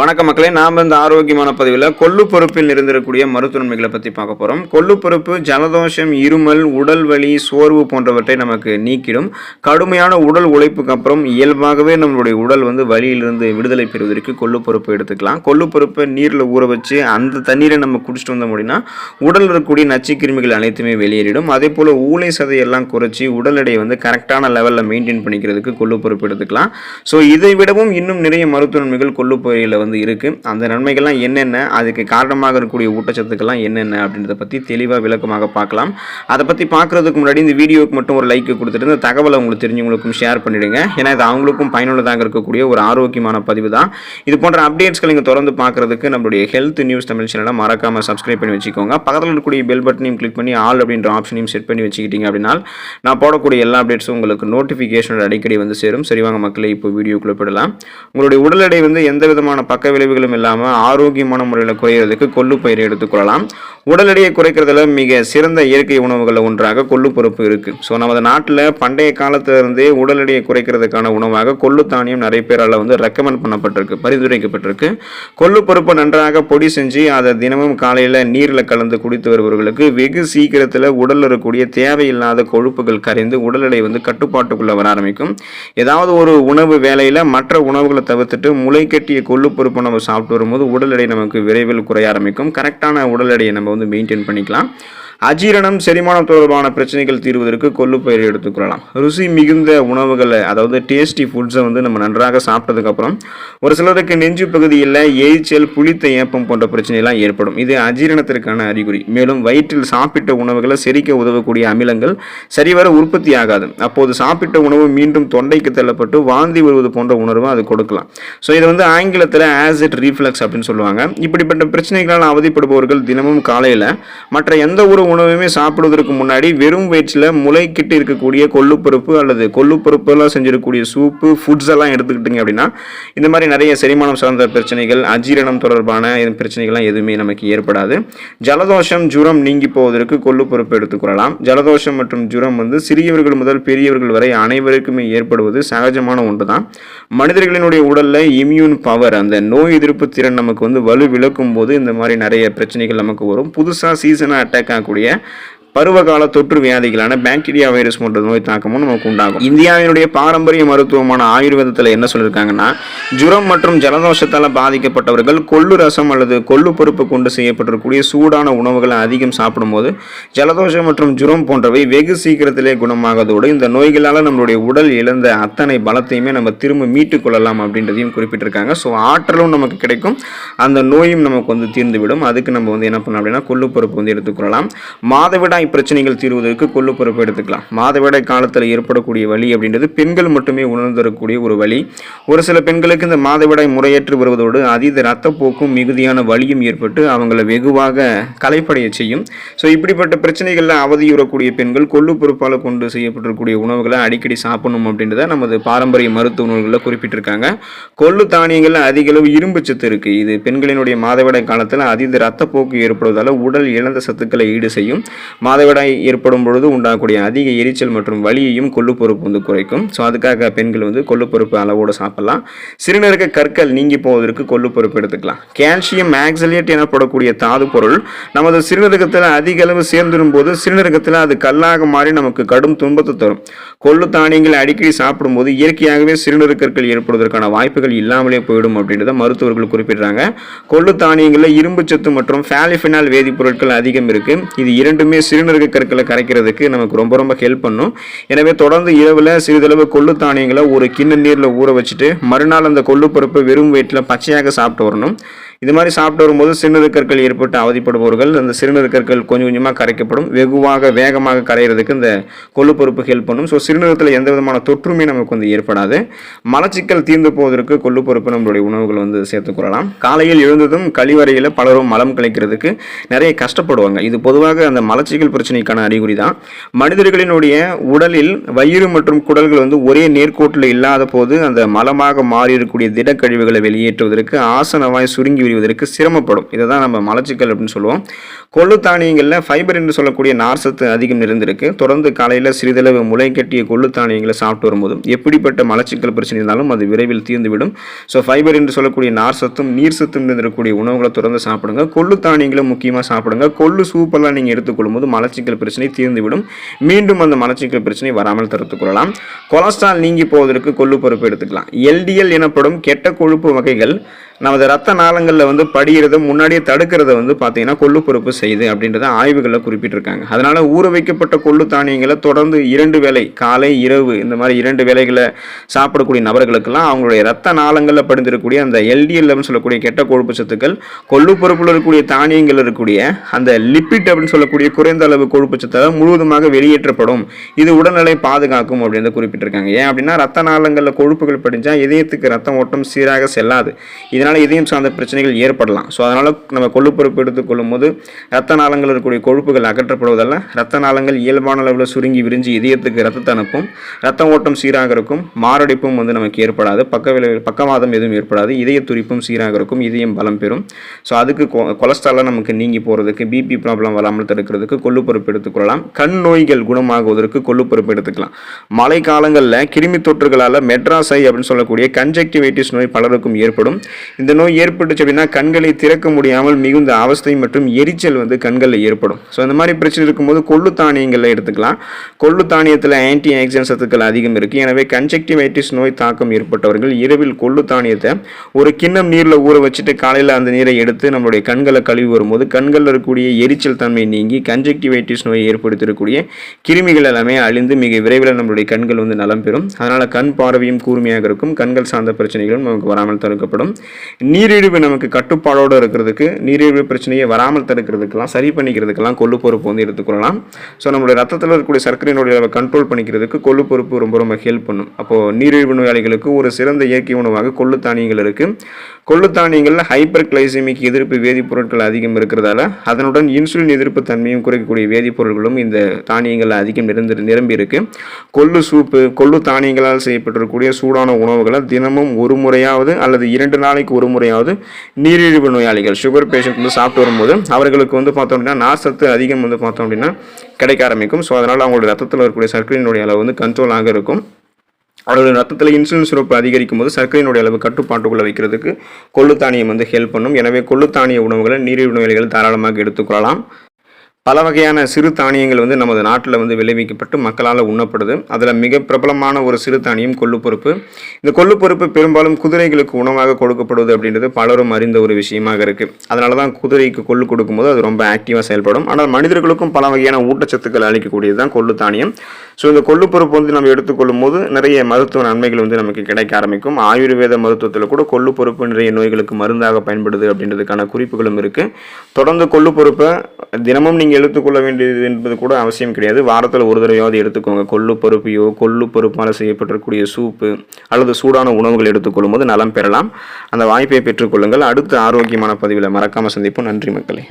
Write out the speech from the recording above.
வணக்கம் மக்களே நாம் இந்த ஆரோக்கியமான பதிவில் கொள்ளு பொறுப்பில் இருந்திருக்கக்கூடிய மருத்துவ நன்மைகளை பற்றி பார்க்க போகிறோம் கொள்ளு பொறுப்பு ஜலதோஷம் இருமல் உடல் வலி சோர்வு போன்றவற்றை நமக்கு நீக்கிடும். கடுமையான உடல் உழைப்புக்கு அப்புறம் இயல்பாகவே நம்மளுடைய உடல் வந்து வலியிலிருந்து விடுதலை பெறுவதற்கு கொள்ளு பொறுப்பு எடுத்துக்கலாம். கொள்ளு பொறுப்பை நீரில் ஊற வச்சு அந்த தண்ணீரை நம்ம குடிச்சிட்டு வந்தோம் அப்படின்னா உடலில் இருக்கக்கூடிய நச்சுக்கிருமிகள் அனைத்துமே வெளியேறிடும். அதே போல் ஊளை சதையெல்லாம் குறைச்சி உடல் எடையை வந்து கரெக்டான லெவலில் மெயின்டைன் பண்ணிக்கிறதுக்கு கொள்ளு பொறுப்பு எடுத்துக்கலாம். ஸோ இதை விடவும் இன்னும் நிறைய மருத்துவ நன்மைகள் கொள்ளு பொறியில் வந்து இருக்குது அந்த நன்மைகள்லாம் என்னென்ன? அதுக்கு காரணமாக இருக்கக்கூடிய ஊட்டச்சத்துக்கள்லாம் என்னென்ன? அப்படின்றத பற்றி தெளிவாக விளக்கமாக பார்க்கலாம். அதை பற்றி பார்க்குறதுக்கு முன்னாடி இந்த வீடியோவுக்கு மட்டும் ஒரு லைக் கொடுத்துட்டு இந்த தகவலை உங்களுக்கு தெரிஞ்சவங்களுக்கும் ஷேர் பண்ணிவிடுங்க ஏன்னா இது அவங்களுக்கும் பயனுள்ளதாக இருக்கக்கூடிய ஒரு ஆரோக்கியமான பதிவு தான். இது போன்ற அப்டேட்ஸ்களை நீங்கள் தொடர்ந்து பார்க்குறதுக்கு நம்மளுடைய ஹெல்த் நியூஸ் தமிழ் சேனலை மறக்காமல் சப்ஸ்கிரைப் பண்ணி வச்சுக்கோங்க. பக்கத்தில் இருக்கக்கூடிய பெல் பட்டனையும் கிளிக் பண்ணி ஆல் அப்படின்ற ஆப்ஷனையும் செட் பண்ணி வச்சுக்கிட்டீங்க அப்படின்னா நான் போடக்கூடிய எல்லா அப்டேட்ஸும் உங்களுக்கு நோட்டிஃபிகேஷன் அடிக்கடி வந்து சேரும். சரி வாங்க இப்போ வீடியோக்குள்ளே போடலாம் உங்களுடைய உடல் எடை வந்து எந்த விதமான பக்க விளைவுகளும் இல்லாமல் ஆரோக்கியமான முறையில் குறையிறதுக்கு கொள்ளு பயிரை எடுத்துக்கொள்ளலாம் உடல் எடையை குறைக்கிறதுல மிக சிறந்த இயற்கை உணவுகளில் ஒன்றாக கொள்ளு பொறுப்பு இருக்குது ஸோ நமது நாட்டில் பண்டைய காலத்திலிருந்தே உடல் எடையை குறைக்கிறதுக்கான உணவாக கொள்ளு தானியம் நிறைய பேரால் வந்து ரெக்கமெண்ட் பண்ணப்பட்டிருக்கு பரிந்துரைக்கப்பட்டிருக்கு. கொள்ளு பருப்பை நன்றாக பொடி செஞ்சு அதை தினமும் காலையில் நீரில் கலந்து குடித்து வருபவர்களுக்கு வெகு சீக்கிரத்தில் உடலில் இருக்கக்கூடிய தேவையில்லாத கொழுப்புகள் கரைந்து உடல் எடை வந்து கட்டுப்பாட்டுக்குள்ளே வர ஆரம்பிக்கும். ஏதாவது ஒரு உணவு வேலையில் மற்ற உணவுகளை தவிர்த்துட்டு முளை கட்டிய கொள்ளு பருப்பை நம்ம சாப்பிட்டு வரும்போது உடல் எடை நமக்கு விரைவில் குறைய ஆரம்பிக்கும். கரெக்டான உடல் எடையை நம்ம வந்து மெயின்டைன் பண்ணிக்கலாம். அஜீரணம் செரிமானம் தொடர்பான பிரச்சனைகள் தீர்வதற்கு கொள்ளு பயிரை எடுத்துக்கொள்ளலாம் ருசி மிகுந்த உணவுகளை அதாவது டேஸ்டி ஃபுட்ஸை வந்து நம்ம நன்றாக சாப்பிட்டதுக்கப்புறம் ஒரு சிலருக்கு நெஞ்சு பகுதியில் எரிச்சல் புளித்த ஏப்பம் போன்ற பிரச்சனைலாம் ஏற்படும். இது அஜீரணத்திற்கான அறிகுறி. மேலும் வயிற்றில் சாப்பிட்ட உணவுகளை செரிக்க உதவக்கூடிய அமிலங்கள் சரிவர உற்பத்தி ஆகாது. அப்போது சாப்பிட்ட உணவு மீண்டும் தொண்டைக்கு தள்ளப்பட்டு வாந்தி வருவது போன்ற உணர்வை அது கொடுக்கலாம். ஸோ இதை வந்து ஆங்கிலத்தில் ஆசிட் ரீஃப்ளக்ஸ் அப்படின்னு சொல்லுவாங்க. இப்படிப்பட்ட பிரச்சனைகளால் அவதிப்படுபவர்கள் தினமும் காலையில் மற்ற எந்த ஒரு உணவுமே சாப்பிடுவதற்கு முன்னாடி வெறும் வயிற்றில் முளைக்கிட்டு இருக்கக்கூடிய கொள்ளுப்பருப்பு அல்லது கொள்ளுப்பருப்பெல்லாம் செஞ்சிருக்கக்கூடிய சூப்பு ஃபுட்ஸ் எல்லாம் எடுத்துக்கிட்டிங்க அப்படின்னா இந்த மாதிரி நிறைய செரிமானம் சார்ந்த பிரச்சனைகள் அஜீரணம் தொடர்பான பிரச்சனைகள்லாம் எதுவுமே நமக்கு ஏற்படாது. ஜலதோஷம் ஜுரம் நீங்கி போவதற்கு கொள்ளுப்பருப்பு எடுத்துக்கொள்ளலாம் ஜலதோஷம் மற்றும் ஜுரம் வந்து சிறியவர்கள் முதல் பெரியவர்கள் வரை அனைவருக்குமே ஏற்படுவது சகஜமான ஒன்று தான் மனிதர்களினுடைய உடலில் இம்யூன் பவர் அந்த நோய் எதிர்ப்பு திறன் நமக்கு வந்து வலு விளக்கும் போது இந்த மாதிரி நிறைய பிரச்சனைகள் நமக்கு வரும். புதுசாக சீசனாக அட்டாக் ஆகக்கூடிய இருக்கக்கூடிய பருவகால தொற்று வியாதிகளான பாக்டீரியா வைரஸ் போன்ற நோய் தாக்கமும் நமக்கு உண்டாகும். இந்தியாவினுடைய பாரம்பரிய மருத்துவமான ஆயுர்வேதத்தில் என்ன சொல்லியிருக்காங்கன்னா ஜுரம் மற்றும் ஜலதோஷத்தால் பாதிக்கப்பட்டவர்கள் கொள்ளு ரசம் அல்லது கொள்ளு பருப்பு கொண்டு செய்யப்பட்டிருக்கக்கூடிய சூடான உணவுகளை அதிகம் சாப்பிடும்போது ஜலதோஷம் மற்றும் ஜுரம் போன்றவை வெகு சீக்கிரத்திலே குணமாகதோடு இந்த நோய்களால் நம்மளுடைய உடல் இழந்த அத்தனை பலத்தையுமே நம்ம திரும்ப மீட்டுக் கொள்ளலாம் அப்படின்றதையும் குறிப்பிட்டிருக்காங்க. ஸோ ஆற்றலும் நமக்கு கிடைக்கும். அந்த நோயும் நமக்கு வந்து தீர்ந்துவிடும். அதுக்கு நம்ம வந்து என்ன பண்ணலாம் அப்படின்னா கொள்ளு பருப்பு வந்து எடுத்துக்கொள்ளலாம் மாதவிடாய் பிரச்சனைகள் தீர்வதற்கு கொள்ளு பொறுப்பு எடுத்துக்கலாம். மாதவிடாய் காலத்தில் ஏற்படக்கூடிய வழி அப்படின்றது பெண்கள் மட்டுமே உணர்ந்தரக்கூடிய ஒரு வழி ஒரு சில பெண்களுக்கு இந்த மாதவிடாய் முறையற்று வருவதோடு அதீத ரத்தப்போக்கும் மிகுதியான வலியும் ஏற்பட்டு அவங்கள வெகுவாக கலைப்படைய செய்யும். ஸோ இப்படிப்பட்ட பிரச்சனைகளில் அவதியுறக்கூடிய பெண்கள் கொள்ளு பொறுப்பால் கொண்டு செய்யப்பட்டிருக்கக்கூடிய உணவுகளை அடிக்கடி சாப்பிடணும் அப்படின்றத நமது பாரம்பரிய மருத்துவ நூல்களில் குறிப்பிட்டிருக்காங்க. கொள்ளு தானியங்களில் அதிக அளவு இரும்பு சத்து இருக்குது இது பெண்களினுடைய மாதவிடாய் காலத்தில் அதீத ரத்தப்போக்கு ஏற்படுவதால் உடல் இழந்த சத்துக்களை ஈடு செய்யும். மாதவிடாய் ஏற்படும் பொழுது உண்டாகக்கூடிய அதிக எரிச்சல் மற்றும் வலியையும் கொள்ளு பொறுப்பு வந்து குறைக்கும். ஸோ அதுக்காக பெண்கள் வந்து கொள்ளு பொறுப்பு அளவோடு சாப்பிடலாம். சிறுநீரக கற்கள் நீங்கி போவதற்கு கொள்ளு பொறுப்பு எடுத்துக்கலாம். கால்சியம் மேக்சலேட் எனப்படக்கூடிய தாது பொருள் நமது சிறுநீரகத்தில் அதிக அளவு சேர்ந்துடும் போது சிறுநீரகத்தில் அது கல்லாக மாறி நமக்கு கடும் துன்பத்தை தரும். கொள்ளு தானியங்களை அடிக்கடி சாப்பிடும்போது இயற்கையாகவே சிறுநீரக கற்கள் ஏற்படுவதற்கான வாய்ப்புகள் இல்லாமலே போயிடும் அப்படின்றத மருத்துவர்கள் குறிப்பிடுறாங்க. கொள்ளு தானியங்களில் இரும்பு சத்து மற்றும் ஃபேலிஃபினால் வேதிப்பொருட்கள் அதிகம் இருக்கு. இது இரண்டுமே சிறுநீரக கற்களை கரைக்கிறதுக்கு நமக்கு ரொம்ப ரொம்ப ஹெல்ப் பண்ணும். எனவே தொடர்ந்து இரவில் சிறிதளவு கொள்ளு தானியங்களை ஒரு கிண்ண நீரில் ஊற வச்சுட்டு மறுநாள் அந்த கொள்ளு பருப்பை வெறும் வயிற்றில் பச்சையாக சாப்பிட்டு வரணும். இது மாதிரி சாப்பிட்டு வரும்போது சிறுநீரகற்கள் ஏற்பட்டு அவதிப்படுபவர்கள் அந்த சிறுநீரகற்கள் கொஞ்சம் கொஞ்சமாக கரைக்கப்படும். வெகுவாக வேகமாக கரைகிறதுக்கு இந்த கொள்ளுப்பருப்பு ஹெல்ப் பண்ணும். ஸோ சிறுநீரத்தில் எந்த விதமான தொற்றுமே நமக்கு வந்து ஏற்படாது. மலச்சிக்கல் தீர்ந்து போவதற்கு கொள்ளுப்பருப்பு நம்மளுடைய உணவுகள் வந்து சேர்த்துக்கொள்ளலாம் காலையில் எழுந்ததும் கழிவறையில் பலரும் மலம் கழிக்கிறதுக்கு நிறைய கஷ்டப்படுவாங்க. இது பொதுவாக அந்த மலச்சிக்கல் பிரச்சனைக்கான அறிகுறி தான் மனிதர்களினுடைய உடலில் வயிறு மற்றும் குடல்கள் வந்து ஒரே நேர்கோட்டில் இல்லாத போது அந்த மலமாக மாறி இருக்கக்கூடிய திடக்கழிவுகளை வெளியேற்றுவதற்கு ஆசனவாய் சுருங்கி விரிவதற்கு சிரமப்படும். இதை தான் நம்ம மலச்சிக்கல் அப்படின்னு சொல்லுவோம். கொள்ளு தானியங்களில் ஃபைபர் என்று சொல்லக்கூடிய நார்சத்து அதிகம் இருந்திருக்கு தொடர்ந்து காலையில் சிறிதளவு முளை கட்டிய கொள்ளு தானியங்களை சாப்பிட்டு வரும்போதும் எப்படிப்பட்ட மலச்சிக்கல் பிரச்சனை இருந்தாலும் அது விரைவில் தீர்ந்துவிடும். ஸோ ஃபைபர் என்று சொல்லக்கூடிய நார் சத்தும் நீர் சத்தும் இருந்திருக்கக்கூடிய உணவுகளை தொடர்ந்து சாப்பிடுங்க. கொள்ளு தானியங்களை முக்கியமாக சாப்பிடுங்க. கொள்ளு சூப்பெல்லாம் நீங்கள் எடுத்துக்கொள்ளும் போது மலச்சிக்கல் பிரச்சனை தீர்ந்துவிடும். மீண்டும் அந்த மலச்சிக்கல் பிரச்சனை வராமல் தடுத்துக் கொள்ளலாம். கொலஸ்ட்ரால் நீங்கி போவதற்கு கொள்ளு பருப்பு எடுத்துக்கலாம். எல்டிஎல் எனப்படும் கெட்ட கொழுப்பு வகைகள் நமது ரத்த நாளங்களில் வந்து படிகிறத முன்னாடியே தடுக்கிறத வந்து பார்த்தீங்கன்னா கொள்ளு பருப்பு செய்யுது அப்படின்றத ஆய்வுகளில் குறிப்பிட்டிருக்காங்க. அதனால் ஊற வைக்கப்பட்ட கொள்ளு தானியங்களை தொடர்ந்து இரண்டு வேலை காலை இரவு இந்த மாதிரி இரண்டு வேலைகளை சாப்பிடக்கூடிய நபர்களுக்கெல்லாம் அவங்களுடைய ரத்த நாளங்களில் படிந்திருக்கக்கூடிய அந்த எல்டிஎல்னு சொல்லக்கூடிய கெட்ட கொழுப்பு சத்துக்கள் கொள்ளு பொறுப்பில் இருக்கக்கூடிய தானியங்கள் இருக்கக்கூடிய அந்த லிப்பிட் அப்படின்னு சொல்லக்கூடிய குறைந்த அளவு கொழுப்பு சத்தால் முழுவதுமாக வெளியேற்றப்படும். இது உடல்நிலை பாதுகாக்கும் அப்படின்னு குறிப்பிட்டிருக்காங்க. ஏன் அப்படின்னா ரத்த நாளங்களில் கொழுப்புகள் படிஞ்சால் இதயத்துக்கு ரத்த ஓட்டம் சீராக செல்லாது. இதனால் இதயம் சார்ந்த பிரச்சனைகள் ஏற்படலாம். ஸோ அதனால் நம்ம கொள்ளுப்பொறுப்பு எடுத்துக்கொள்ளும் போது ரத்த நாளங்கள் இருக்கக்கூடிய கொழுப்புகள் அகற்றப்படுவதால் ரத்த நாளங்கள் இயல்பான அளவில் சுருங்கி விரிஞ்சு இதயத்துக்கு ரத்தத்தை அனுப்பும். ரத்த ஓட்டம் சீராக இருக்கும். மாரடைப்பும் வந்து நமக்கு ஏற்படாது. பக்க விளைவு பக்கவாதம் எதுவும் ஏற்படாது. இதய துடிப்பும் சீராக இருக்கும். இதயம் பலம் பெறும். ஸோ அதுக்கு கொ கொலஸ்ட்ராலாம் நமக்கு நீங்கி போகிறதுக்கு பிபி ப்ராப்ளம் வராமல் தடுக்கிறதுக்கு கொள்ளுப்பொறுப்பு எடுத்துக்கொள்ளலாம் கண் நோய்கள் குணமாகுவதற்கு கொள்ளுப்பொறுப்பு எடுத்துக்கலாம். மழை காலங்களில் கிருமி தொற்றுகளால் மெட்ராசை அப்படின்னு சொல்லக்கூடிய கன்ஜெக்டிவைட்டிஸ் நோய் பலருக்கும் ஏற்படும். இந்த நோய் ஏற்பட்டுச்சு அப்படின்னா கண்களை திறக்க முடியாமல் மிகுந்த அவஸ்தை மற்றும் எரிச்சல் வந்து கண்களில் ஏற்படும். ஸோ அந்த மாதிரி பிரச்சனை இருக்கும்போது கொள்ளு தானியங்களில் எடுத்துக்கலாம். கொள்ளு தானியத்தில் ஆன்டி ஆக்சிடென்ட் சத்துக்கள் அதிகம் இருக்குது எனவே கன்ஜெக்டிவைட்டிஸ் நோய் தாக்கம் ஏற்பட்டவர்கள் இரவில் கொள்ளு தானியத்தை ஒரு கிண்ணம் நீரில் ஊற வச்சுட்டு காலையில் அந்த நீரை எடுத்து நம்மளுடைய கண்களை கழுவி வரும்போது கண்களில் இருக்கக்கூடிய எரிச்சல் தன்மை நீங்கி கன்ஜெக்டிவைட்டிஸ் நோயை ஏற்படுத்திருக்கக்கூடிய கிருமிகள் எல்லாமே அழிந்து மிக விரைவில் நம்மளுடைய கண்கள் வந்து நலம் பெறும். அதனால் கண் பார்வையும் கூர்மையாக இருக்கும். கண்கள் சார்ந்த பிரச்சனைகளும் நமக்கு வராமல் தடுக்கப்படும். நீரிழிவு நமக்கு கட்டுப்பாடோடு இருக்கிறதுக்கு நீரிழிவு பிரச்சனையை வராமல் தடுக்கிறதுக்கெல்லாம் சரி பண்ணிக்கிறதுக்கெல்லாம் கொள்ளு பொறுப்பு வந்து எடுத்துக்கொள்ளலாம் ஸோ நம்மளுடைய ரத்தத்தில் இருக்கக்கூடிய சர்க்கரையினுடைய அளவை கண்ட்ரோல் பண்ணிக்கிறதுக்கு கொள்ளு பொறுப்பு ரொம்ப ரொம்ப ஹெல்ப் பண்ணும். அப்போது நீரிழிவு நோயாளிகளுக்கு ஒரு சிறந்த இயற்கை உணவாக கொள்ளு தானியங்கள் இருக்குது கொள்ளு தானியங்களில் ஹைப்பர் கிளைசிமிக் எதிர்ப்பு வேதிப்பொருட்கள் அதிகம் இருக்கிறதால அதனுடன் இன்சுலின் எதிர்ப்பு தன்மையும் குறைக்கக்கூடிய வேதிப்பொருட்களும் இந்த தானியங்களில் அதிகம் நிரம்பி நிரம்பி இருக்கு. கொள்ளு சூப்பு கொள்ளு தானியங்களால் செய்யப்பட்டிருக்கக்கூடிய சூடான உணவுகளை தினமும் ஒரு முறையாவது அல்லது இரண்டு நாளைக்கு ஒரு முறையாவது நீரிழிவு நோயாளிகள் சுகர் பேஷண்ட் வந்து சாப்பிட்டு வரும்போது அவர்களுக்கு வந்து பார்த்தோம் அப்படின்னா நார்சத்து அதிகம் வந்து பார்த்தோம் அப்படின்னா கிடைக்க ஆரம்பிக்கும். ஸோ அதனால் அவங்களுடைய ரத்தத்தில் இருக்கக்கூடிய சர்க்கரையினுடைய அளவு வந்து கண்ட்ரோலாக இருக்கும். அவருடைய ரத்தத்தில் இன்சுலின் சுரப்பு அதிகரிக்கும் போது சர்க்கரையினுடைய அளவு கட்டுப்பாட்டுக்குள்ளே வைக்கிறதுக்கு கொள்ளு தானியம் வந்து ஹெல்ப் பண்ணும். எனவே கொள்ளுத்தானிய உணவுகளை நீரிழிவு நோயாளிகள் தாராளமாக எடுத்துக்கொள்ளலாம் பல வகையான சிறு தானியங்கள் வந்து நமது நாட்டில் வந்து விளைவிக்கப்பட்டு மக்களால் உண்ணப்படுது. அதில் மிக பிரபலமான ஒரு சிறு தானியம் கொள்ளுப்பொறுப்பு இந்த கொள்ளுப்பொறுப்பு பெரும்பாலும் குதிரைகளுக்கு உணவாக கொடுக்கப்படுவது அப்படின்றது பலரும் அறிந்த ஒரு விஷயமாக இருக்குது அதனால தான் குதிரைக்கு கொள்ளு கொடுக்கும்போது அது ரொம்ப ஆக்டிவாக செயல்படும். ஆனால் மனிதர்களுக்கும் பல வகையான ஊட்டச்சத்துக்கள் அளிக்கக்கூடியது தான் கொள்ளு தானியம். ஸோ இந்த கொள்ளுப்பொறுப்பு வந்து நம்ம எடுத்துக்கொள்ளும் போது நிறைய மருத்துவ நன்மைகள் வந்து நமக்கு கிடைக்க ஆரம்பிக்கும். ஆயுர்வேத மருத்துவத்தில் கூட கொள்ளுப்பொறுப்பு நிறைய நோய்களுக்கு மருந்தாக பயன்படுது அப்படின்றதுக்கான குறிப்புகளும் இருக்குது தொடர்ந்து கொள்ளுப்பொறுப்பை தினமும் நீங்கள் எடுத்துக்கொள்ள வேண்டியது என்பது கூட அவசியம் கிடையாது. வாரத்தில் ஒரு தடவையாவது எடுத்துக்கோங்க. கொள்ளு பருப்பையோ கொள்ளு பருப்பால் செய்யப்பட்டிருக்கக்கூடிய சூப்பு அல்லது சூடான உணவுகள் எடுத்துக்கொள்ளும் போது நலம் பெறலாம். அந்த வாய்ப்பை பெற்றுக்கொள்ளுங்கள் அடுத்த ஆரோக்கியமான பதிவில் மறக்காமல் சந்திப்போம். நன்றி மக்களே.